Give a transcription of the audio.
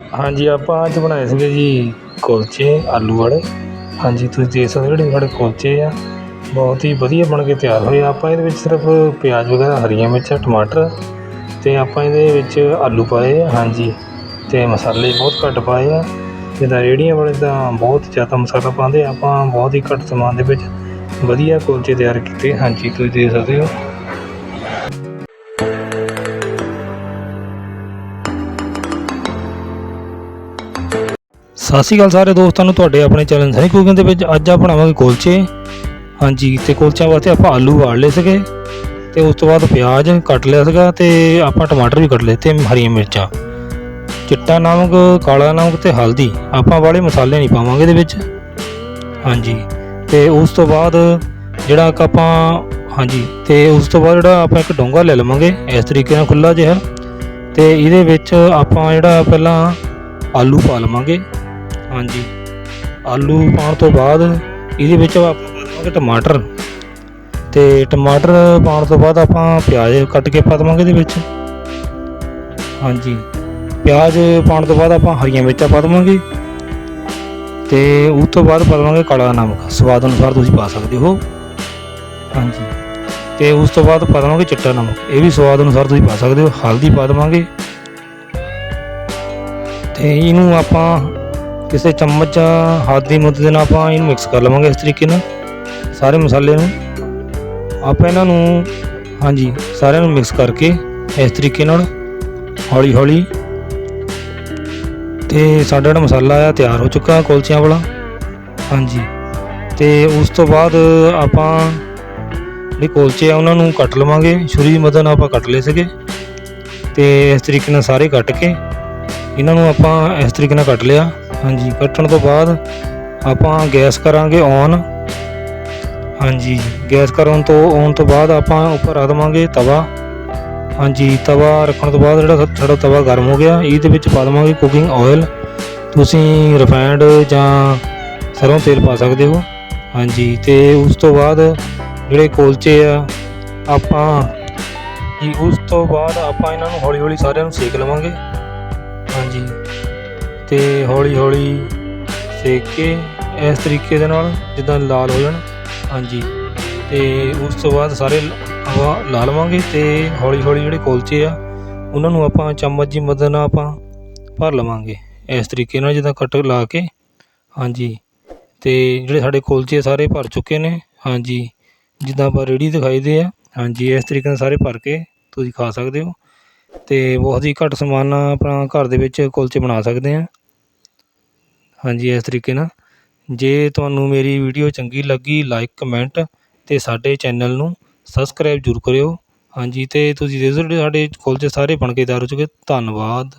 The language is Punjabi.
ਹਾਂਜੀ, ਆਪਾਂ ਅੱਜ ਬਣਾਏ ਸੀਗੇ ਜੀ ਕੁਲਚੇ, ਆਲੂ ਵਾਲੇ ਹਾਂਜੀ, ਤੁਸੀਂ ਦੇਖ ਸਕਦੇ ਹੋ ਜਿਹੜੇ ਸਾਡੇ ਕੁਲਚੇ ਆ, ਬਹੁਤ ਹੀ ਵਧੀਆ ਬਣ ਕੇ ਤਿਆਰ ਹੋਏ ਆਪਾਂ ਇਹਦੇ ਵਿੱਚ ਸਿਰਫ ਪਿਆਜ਼ ਵਗੈਰਾ, ਹਰੀਆਂ ਮਿਰਚਾਂ, ਟਮਾਟਰ ਅਤੇ ਆਪਾਂ ਇਹਦੇ ਵਿੱਚ ਆਲੂ ਪਾਏ ਆ। ਹਾਂਜੀ ਅਤੇ ਮਸਾਲੇ ਬਹੁਤ ਘੱਟ ਪਾਏ ਆ। ਜਿੱਦਾਂ ਰੇਹੜੀਆਂ ਵਾਲੇ ਤਾਂ ਬਹੁਤ ਜ਼ਿਆਦਾ ਮਸਾਲਾ ਪਾਉਂਦੇ ਆ। ਆਪਾਂ ਬਹੁਤ ਹੀ ਘੱਟ ਸਮਾਨ ਦੇ ਵਿੱਚ ਵਧੀਆ ਕੁਲਚੇ ਤਿਆਰ ਕੀਤੇ। ਹਾਂਜੀ, ਤੁਸੀਂ ਦੇਖ ਸਕਦੇ ਹੋ। ਸਤਿ ਸ਼੍ਰੀ ਅਕਾਲ ਸਾਰੇ ਦੋਸਤਾਂ ਨੂੰ, ਤੁਹਾਡੇ ਆਪਣੇ ਚੈਨਲ ਸਨੀ ਕੁਕਿੰਗ ਦੇ ਵਿੱਚ ਅੱਜ ਆਪਾਂ ਬਣਾਵਾਂਗੇ ਕੁਲਚੇ। ਹਾਂਜੀ, ਤੇ ਕੁਲਚਿਆਂ ਵਾਸਤੇ ਆਪਾਂ ਆਲੂ ਵਾੜ ਲਏ ਸੀਗੇ, ਤੇ ਉਸ ਤੋਂ ਬਾਅਦ ਪਿਆਜ਼ ਕੱਟ ਲਿਆ ਸੀਗਾ, ਤੇ ਆਪਾਂ ਟਮਾਟਰ ਵੀ ਕੱਟ ਲਏ, ਤੇ ਹਰੀਆਂ ਮਿਰਚਾਂ। ਚਿੱਟਾ ਨਮਕ, ਕਾਲਾ ਨਮਕ ਤੇ ਹਲਦੀ, ਆਪਾਂ ਵਾਲੇ ਮਸਾਲੇ ਨਹੀਂ ਪਾਵਾਂਗੇ ਇਹਦੇ ਵਿੱਚ। ਹਾਂਜੀ, ਤੇ ਉਸ ਤੋਂ ਬਾਅਦ ਜਿਹੜਾ ਇੱਕ ਆਪਾਂ, ਹਾਂਜੀ, ਤੇ ਉਸ ਤੋਂ ਬਾਅਦ ਜਿਹੜਾ ਆਪਾਂ ਇੱਕ ਡੋਂਗਾ ਲੈ ਲਵਾਂਗੇ, ਇਸ ਤਰੀਕੇ ਨਾਲ ਖੁੱਲਾ ਜਿਹਾ, ਤੇ ਇਹਦੇ ਵਿੱਚ ਆਪਾਂ ਜਿਹੜਾ ਪਹਿਲਾਂ ਆਲੂ ਪਾ ਲਵਾਂਗੇ। ਹਾਂਜੀ। ਆਲੂ ਪਾਉਣ ਤੋਂ ਬਾਅਦ ਇਹਦੇ ਵਿੱਚ ਆਪਾਂ ਪਾ ਦੇਵਾਂਗੇ ਟਮਾਟਰ। ਤੇ ਟਮਾਟਰ ਪਾਉਣ ਤੋਂ ਬਾਅਦ ਆਪਾਂ ਪਿਆਜ਼ ਕੱਟ ਕੇ ਪਾ ਦੇਵਾਂਗੇ ਇਹਦੇ ਵਿੱਚ। ਹਾਂਜੀ। ਪਿਆਜ਼ ਪਾਉਣ ਤੋਂ ਬਾਅਦ ਆਪਾਂ ਹਰੀਆਂ ਮਿਰਚਾਂ ਪਾ ਦੇਵਾਂਗੇ। ਤੇ ਉਸ ਤੋਂ ਬਾਅਦ ਪਾ ਦੇਵਾਂਗੇ ਕਾਲਾ ਨਮਕ। ਸਵਾਦ ਅਨੁਸਾਰ ਤੁਸੀਂ ਪਾ ਸਕਦੇ ਹੋ। ਹਾਂਜੀ। ਤੇ ਉਸ ਤੋਂ ਬਾਅਦ ਪਾ ਦੇਵਾਂਗੇ ਚਿੱਟਾ ਨਮਕ। ਇਹ ਵੀ ਸਵਾਦ ਅਨੁਸਾਰ ਤੁਸੀਂ ਪਾ ਸਕਦੇ ਹੋ। ਹਲਦੀ ਪਾ ਦੇਵਾਂਗੇ। ਤੇ ਇਹਨੂੰ ਆਪਾਂ ਕਿਸੇ ਚਮਚ ਜਾਂ ਹੱਥ ਦੀ ਮਦਦ ਨਾਲ ਆਪਾਂ ਇਹਨੂੰ ਮਿਕਸ ਕਰ ਲਵਾਂਗੇ ਇਸ ਤਰੀਕੇ ਨਾਲ। ਸਾਰੇ ਮਸਾਲੇ ਨੂੰ ਆਪਾਂ ਇਹਨਾਂ ਨੂੰ, ਹਾਂਜੀ, ਸਾਰਿਆਂ ਨੂੰ ਮਿਕਸ ਕਰਕੇ ਇਸ ਤਰੀਕੇ ਨਾਲ ਹੌਲੀ ਹੌਲੀ ਤੇ ਸਾਡਾ ਜਿਹੜਾ ਮਸਾਲਾ ਆ ਤਿਆਰ ਹੋ ਚੁੱਕਾ ਕੁਲਚਿਆਂ ਵਾਲਾ। ਹਾਂਜੀ, ਤੇ ਉਸ ਤੋਂ ਬਾਅਦ ਆਪਾਂ ਜਿਹੜੇ ਕੁਲਚੇ ਆ ਉਹਨਾਂ ਨੂੰ ਕੱਟ ਲਵਾਂਗੇ। ਛੁਰੀ ਦੀ ਮਦਦ ਨਾਲ ਆਪਾਂ ਕੱਟ ਲਏ ਸੀਗੇ। ਤੇ ਇਸ ਤਰੀਕੇ ਨਾਲ ਸਾਰੇ ਕੱਟ ਕੇ ਇਹਨਾਂ ਨੂੰ ਆਪਾਂ ਇਸ ਤਰੀਕੇ ਨਾਲ ਕੱਟ ਲਿਆ। ਹਾਂਜੀ, ਕੱਟਣ ਤੋਂ ਬਾਅਦ ਆਪਾਂ ਗੈਸ ਕਰਾਂਗੇ ਔਨ ਹਾਂਜੀ, ਗੈਸ ਕਰਨ ਤੋਂ ਔਨ ਤੋਂ ਬਾਅਦ ਆਪਾਂ ਉੱਪਰ ਰੱਖ ਦੇਵਾਂਗੇ ਤਵਾ। ਹਾਂਜੀ, ਤਵਾ ਰੱਖਣ ਤੋਂ ਬਾਅਦ ਜਿਹੜਾ ਸਾਡਾ ਤਵਾ ਗਰਮ ਹੋ ਗਿਆ, ਇਹਦੇ ਵਿੱਚ ਪਾ ਦੇਵਾਂਗੇ ਕੁਕਿੰਗ ਆਇਲ ਤੁਸੀਂ ਰਿਫਾਈਨਡ ਜਾਂ ਸਰੋਂ ਤੇਲ ਪਾ ਸਕਦੇ ਹੋ। ਹਾਂਜੀ, ਤੇ ਉਸ ਤੋਂ ਬਾਅਦ ਜਿਹੜੇ ਕੋਲਚੇ ਆ, ਆਪਾਂ ਜੀ, ਉਸ ਤੋਂ ਬਾਅਦ ਆਪਾਂ ਇਹਨਾਂ ਨੂੰ ਹੌਲੀ ਹੌਲੀ ਸਾਰਿਆਂ ਨੂੰ ਸੇਕ ਲਵਾਂਗੇ। ਹਾਂਜੀ। ਤੇ ਹੌਲੀ ਹੌਲੀ ਸੇਕ ਕੇ ਇਸ ਤਰੀਕੇ ਦੇ ਨਾਲ ਜਿੱਦਾਂ ਲਾਲ ਹੋ ਜਾਣ। ਹਾਂਜੀ। ਤੇ ਉਸ ਤੋਂ ਬਾਅਦ ਸਾਰੇ ਹਵਾ ਲਾ ਲਵਾਂਗੇ ਤੇ ਹੌਲੀ ਹੌਲੀ ਜਿਹੜੇ ਕੁਲਚੇ ਆ, ਉਹਨਾਂ ਨੂੰ ਆਪਾਂ ਚਮਚ ਦੀ ਮਦਦ ਨਾਲ ਆਪਾਂ ਭਰ ਲਵਾਂਗੇ ਇਸ ਤਰੀਕੇ ਨਾਲ ਜਿੱਦਾਂ ਕੱਟ ਲਾ ਕੇ। ਹਾਂਜੀ। ਤੇ ਜਿਹੜੇ ਸਾਡੇ ਕੁਲਚੇ ਸਾਰੇ ਭਰ ਚੁੱਕੇ ਨੇ। ਹਾਂਜੀ। ਜਿੱਦਾਂ ਆਪਾਂ ਰੇੜੀ ਦਿਖਾਈਦੇ ਆ। ਹਾਂਜੀ, ਇਸ ਤਰੀਕੇ ਨਾਲ ਸਾਰੇ ਭਰ ਕੇ ਤੁਸੀਂ ਖਾ ਸਕਦੇ ਹੋ। ਤੇ ਬਹੁਤ ਹੀ ਘੱਟ ਸਮਾਨ ਨਾਲ ਆਪਣਾ ਘਰ ਦੇ ਵਿੱਚ ਕੁਲਚੇ ਬਣਾ ਸਕਦੇ ਆ ਹਾਂਜੀ, ਇਸ ਤਰੀਕੇ ਨਾਲ। ਜੇ ਤੁਹਾਨੂੰ ਮੇਰੀ ਵੀਡੀਓ ਚੰਗੀ ਲੱਗੀ ਲਾਈਕ ਕਮੈਂਟ ਅਤੇ ਸਾਡੇ ਚੈਨਲ ਨੂੰ ਸਬਸਕ੍ਰਾਈਬ ਜ਼ਰੂਰ ਕਰਿਓ। ਹਾਂਜੀ ਅਤੇ ਤੁਸੀਂ ਦੇਖ ਸਕਦੇ ਹੋ ਸਾਡੇ ਸਾਰੇ ਬਣ ਕੇ ਤਿਆਰ ਹੋ ਚੁੱਕੇ ਧੰਨਵਾਦ।